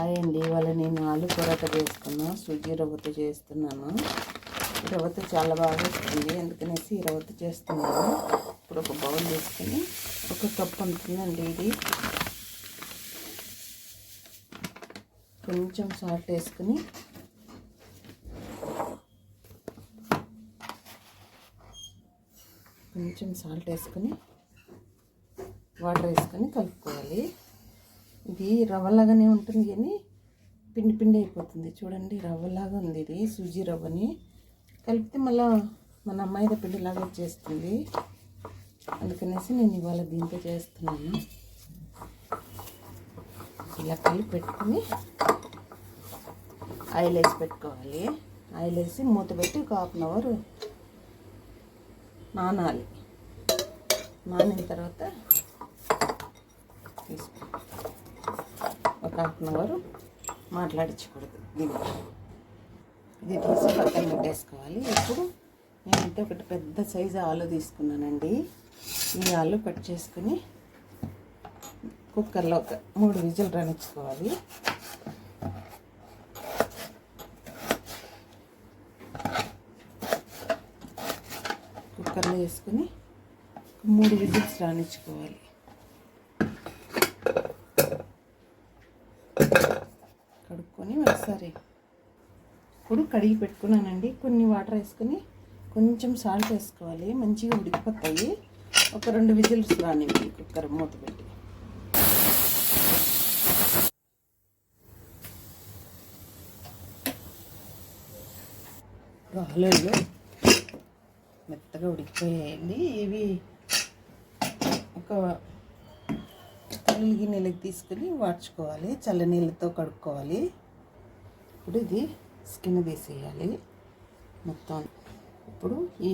Hi అండి ఇవాళ నేను ఆలు పొరాట చేసుకున్నా సూజీ రవ్వతో చేస్తున్నాను. రవ్వతో చాలా బాగా వస్తుంది అందుకనేసి ఈ రవ్వతో చేస్తున్నాను. ఇప్పుడు ఒక బౌల్ తీసుకుని ఒక కప్ ఉంటుందండి ఇది. కొంచెం సాల్ట్ వేసుకుని కొంచెం సాల్ట్ వేసుకొని వాటర్ వేసుకొని కలుపుకోవాలి. ఇది రవ్వలాగానే ఉంటుంది కానీ పిండి పిండి అయిపోతుంది. చూడండి రవ్వలాగా ఉంది ఇది సూజీ రవ్వని. కలిపితే మళ్ళా మన అమ్మాయిద పిండిలాగా చేస్తుంది. అందుకనేసి నేను ఇవాళ దీంతో చేస్తున్నాను. ఇలా కలిపి పెట్టుకుని ఆయిల్ వేసి పెట్టుకోవాలి. ఆయిల్ వేసి మూత పెట్టి ఒక హాఫ్ అన్ అవర్ నానాలి. నానిన తర్వాత తీసుకో ఒక హాఫ్ అన్ అవర్ మాట్లాడించకూడదు. దీన్ని. ఇది తీసి పక్కన పెట్టేసుకోవాలి. ఇప్పుడు నేనైతే ఒకటి పెద్ద సైజు ఆలు తీసుకున్నానండి. ఈ ఆలు కట్ చేసుకుని కుక్కర్లో ఒక మూడు విజిల్ రానిచ్చుకోవాలి. కుక్కర్లో వేసుకుని మూడు విజిల్స్ రానిచ్చుకోవాలి కడుక్కొని ఒకసారి ఇప్పుడు కడిగి పెట్టుకున్నానండి. కొన్ని వాటర్ వేసుకుని కొంచెం సాల్ట్ వేసుకోవాలి. మంచిగా ఉడికిపోతాయి. ఒక రెండు విజిల్స్ రానివ్వండి. కుక్కర్ మూత పెట్టి. రాలేదు మెత్తగా ఉడికిపోయాయండి. ఇవి ఒక తల్లి నీళ్ళకి తీసుకుని వాడ్చుకోవాలి. చల్ల నీళ్ళతో కడుక్కోవాలి. ఇప్పుడు ఇది స్కిన్ తీసేయాలి మొత్తం ఇప్పుడు ఈ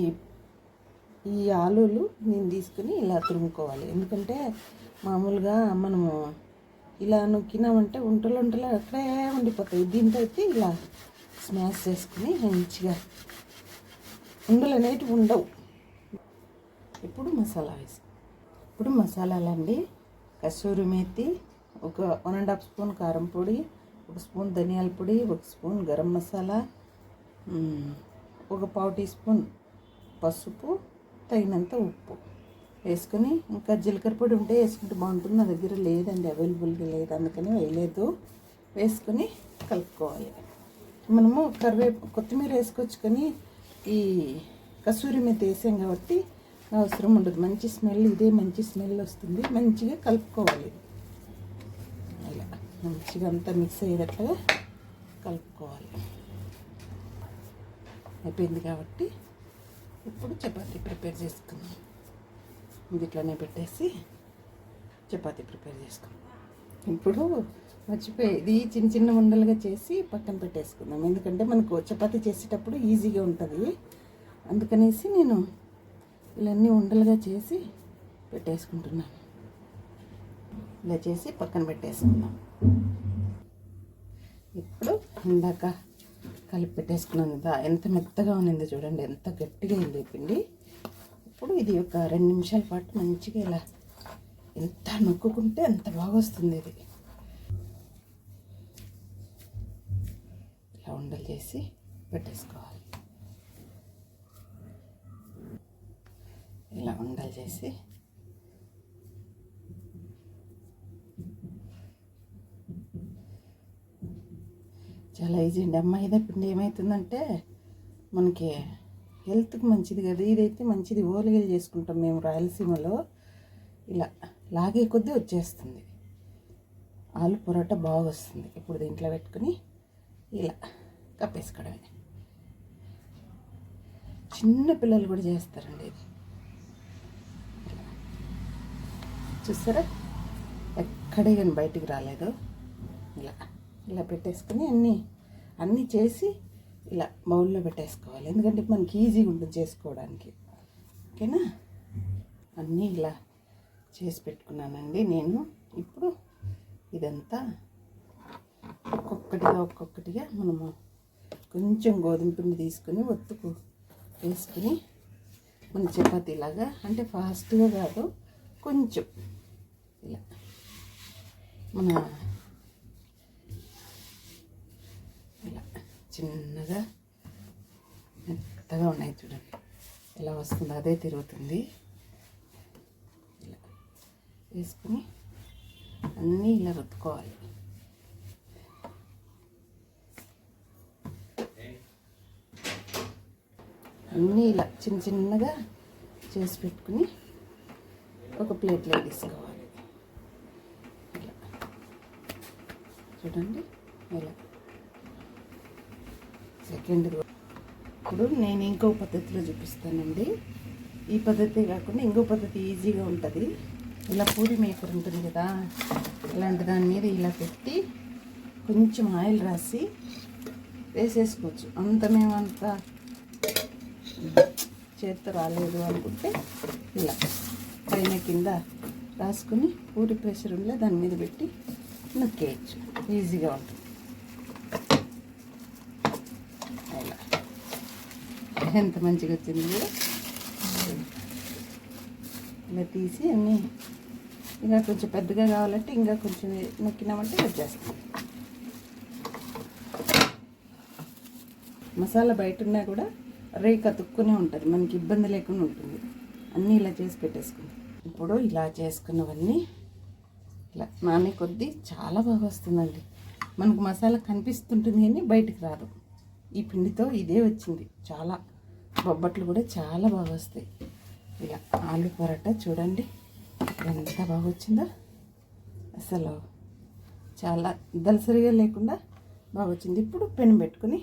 ఈ ఆలులు నేను తీసుకుని ఇలా తురుముకోవాలి. ఎందుకంటే మామూలుగా మనము ఇలా నొక్కినామంటే ఉంటలు ఉంటలు అక్కడే ఉండిపోతాయి. దీంతో అయితే ఇలా స్మాష్ చేసుకుని మంచిగా ఉండలు అనేటివి ఉండవు. ఇప్పుడు మసాలా వేసి ఇప్పుడు మసాలాలండి. కసూరి మేతి ఒక వన్ అండ్ హాఫ్ స్పూన్ కారం పొడి ఒక స్పూన్ ధనియాల పొడి ఒక స్పూన్ గరం మసాలా ఒక పావు టీ స్పూన్ పసుపు తగినంత ఉప్పు వేసుకొని ఇంకా జీలకర్ర పొడి ఉంటే వేసుకుంటే బాగుంటుంది. నా దగ్గర లేదండి అవైలబుల్గా లేదు. అందుకని వేయలేదు. వేసుకొని కలుపుకోవాలి. మనము కరివేపు కొత్తిమీర వేసుకోవచ్చు కానీ ఈ కసూరి మీద వేసాం కాబట్టి అవసరం ఉండదు. మంచి స్మెల్ ఇదే మంచి స్మెల్ వస్తుంది. మంచిగా కలుపుకోవాలి. మంచిగా అంతా మిక్స్ అయ్యేటట్లుగా కలుపుకోవాలి. అయిపోయింది కాబట్టి ఇప్పుడు చపాతీ ప్రిపేర్ చేసుకుందాం. ఇది ఇట్లానే పెట్టేసి చపాతీ ప్రిపేర్ చేసుకుందాం. ఇప్పుడు మర్చిపోయి ఇది చిన్న చిన్న ఉండలుగా చేసి పక్కన పెట్టేసుకుందాం. ఎందుకంటే మనకు చపాతీ చేసేటప్పుడు ఈజీగా ఉంటుంది. అందుకనేసి నేను ఇవన్నీ ఉండలుగా చేసి పెట్టేసుకుంటున్నాను. ఇలా చేసి పక్కన పెట్టేసుకుందాం. ఇప్పుడు ఇందాక కలిపి పెట్టేసుకున్నాం కదా ఎంత మెత్తగా ఉన్నిందో చూడండి ఎంత గట్టిగా ఉంది పిండి. ఇప్పుడు ఇది ఒక రెండు నిమిషాల పాటు మంచిగా ఇలా ఎంత నొక్కుంటే అంత బాగా వస్తుంది ఇది. ఇలా ఉండలు చేసి పెట్టేసుకోవాలి. ఇలా ఉండలు చేసి చాలా ఈజీ అండి. అమ్మ ఇదే పిండి ఏమవుతుందంటే మనకి హెల్త్కి మంచిది కదా ఇదైతే మంచిది. ఓలిగలు చేసుకుంటాం మేము రాయలసీమలో. ఇలా లాగే కొద్దీ వచ్చేస్తుంది. ఆలు పొరోటా బాగా వస్తుంది. ఇప్పుడు దీంట్లో పెట్టుకుని ఇలా కప్పేసుకోవడమే. చిన్న పిల్లలు కూడా చేస్తారండి ఇది. చూసారా? ఎక్కడే కానీ బయటికి రాలేదు. ఇలా. ఇలా పెట్టేసుకుని అన్నీ అన్నీ చేసి ఇలా బౌల్లో పెట్టేసుకోవాలి. ఎందుకంటే మనకి ఈజీగా ఉంటుంది చేసుకోవడానికి. ఓకేనా? అన్నీ ఇలా చేసి పెట్టుకున్నానండి నేను. ఇప్పుడు ఇదంతా ఒక్కొక్కటిగా ఒక్కొక్కటిగా మనము కొంచెం గోధుమ పిండి తీసుకుని ఒత్తుకు వేసుకుని మన చపాతీలాగా అంటే ఫాస్ట్గా కాదు కొంచెం ఇలా మన చిన్నగా మెత్తగా ఉన్నాయి చూడండి ఎలా వస్తుందో అదే తిరుగుతుంది. ఇలా వేసుకుని అన్నీ ఇలా రుద్దుకోవాలి. అన్నీ ఇలా చిన్న చిన్నగా చేసి పెట్టుకుని ఒక ప్లేట్లో తీసుకోవాలి ఇలా. చూడండి ఇలా. సెకండ్ ఇప్పుడు నేను ఇంకో పద్ధతిలో చూపిస్తానండి. ఈ పద్ధతి కాకుండా ఇంకో పద్ధతి ఈజీగా ఉంటుంది. ఇలా పూరి మేకర్ ఉంటుంది కదా ఇలాంటి దాని మీద ఇలా పెట్టి కొంచెం ఆయిల్ రాసి వేసేసుకోవచ్చు. అంత మేమంత చేతితో రాలేదు అనుకుంటే ఇలా పైన కింద రాసుకుని పూరి ప్రెషర్ ఉండే దాని మీద పెట్టి నొక్కేయచ్చు. ఈజీగా ఉంటుంది ఇలా ఎంత మంచిగా వచ్చింది. ఇలా తీసి అన్నీ ఇంకా కొంచెం పెద్దగా కావాలంటే ఇంకా కొంచెం నొక్కినామంటే వచ్చేస్తాం మసాలా బయట ఉన్నా కూడా రేక్ అతుక్కునే ఉంటుంది మనకి ఇబ్బంది లేకుండా ఉంటుంది. అన్నీ ఇలా చేసి పెట్టేసుకుని ఇప్పుడు ఇలా చేసుకున్నవన్నీ ఇలా నానే కొద్దీ చాలా బాగా వస్తుందండి. మనకు మసాలా కనిపిస్తుంటుంది కానీ బయటికి రాదు. ఈ పిండితో ఇదే వచ్చింది చాలా. బొబ్బట్లు కూడా చాలా బాగా వస్తాయి. ఇలా ఆలు పరోటా చూడండి. ఎంత బాగా వచ్చిందో. అసలు చాలా దలసరిగా లేకుండా బాగా వచ్చింది. ఇప్పుడు పెన్ పెట్టుకుని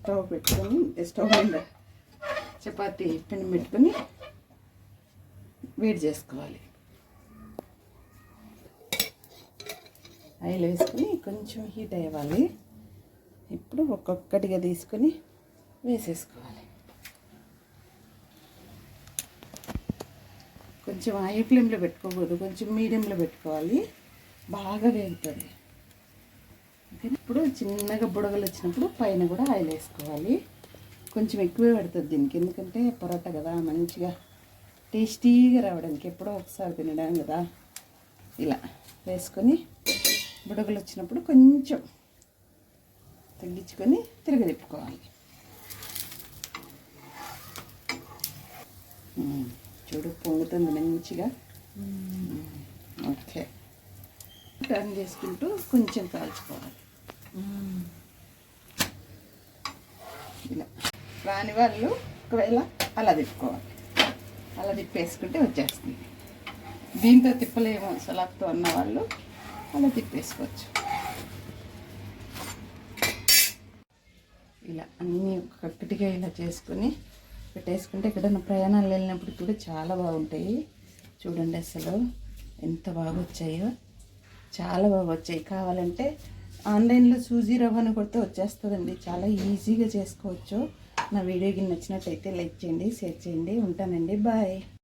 స్టవ్ పెట్టుకొని స్టవ్ మీద చపాతి పెన్ పెట్టుకొని వేడి చేసుకోవాలి. ఆయిల్ వేసుకొని కొంచెం హీట్ అయ్యాలి ఇప్పుడు ఒక్కొక్కటిగా తీసుకొని వేసేసుకోవాలి. కొంచెం హై ఫ్లేమ్లో పెట్టుకోకూడదు కొంచెం మీడియంలో పెట్టుకోవాలి. బాగా వేగుతుంది. ఓకే ఇప్పుడు చిన్నగా బుడగలు వచ్చినప్పుడు పైన కూడా ఆయిల్ వేసుకోవాలి. కొంచెం ఎక్కువే పడుతుంది దీనికి ఎందుకంటే పొరోటా కదా మంచిగా టేస్టీగా రావడానికి ఎప్పుడో ఒకసారి తినడం కదా. ఇలా వేసుకొని బుడగలు వచ్చినప్పుడు కొంచెం తగ్గించుకొని తిరగదిప్పుకోవాలి. చూడు పొంగుతుంది మంచిగా. ఓకే. టర్న్ చేసుకుంటూ కొంచెం కాల్చుకోవాలి. ఇలా. రాని వాళ్ళు ఒకవేళ అలా తిప్పుకోవాలి. అలా తిప్పేసుకుంటే వచ్చేస్తుంది. దీంతో తిప్పలేము సలాక్తో అన్న వాళ్ళు అలా తిప్పేసుకోవచ్చు. ఇలా అన్నీ ఒక్కొక్కటిగా ఇలా చేసుకొని పెట్టేసుకుంటే ఎక్కడైనా ప్రయాణాలు వెళ్ళినప్పుడు కూడా చాలా బాగుంటాయి. చూడండి అసలు ఎంత బాగా వచ్చాయో చాలా బాగా వచ్చాయి కావాలంటే ఆన్లైన్లో సూజీ రవ్వను కొడితే వచ్చేస్తుందండి. చాలా ఈజీగా చేసుకోవచ్చు. నా వీడియోకి నచ్చినట్టయితే లైక్ చేయండి షేర్ చేయండి. ఉంటానండి. బాయ్.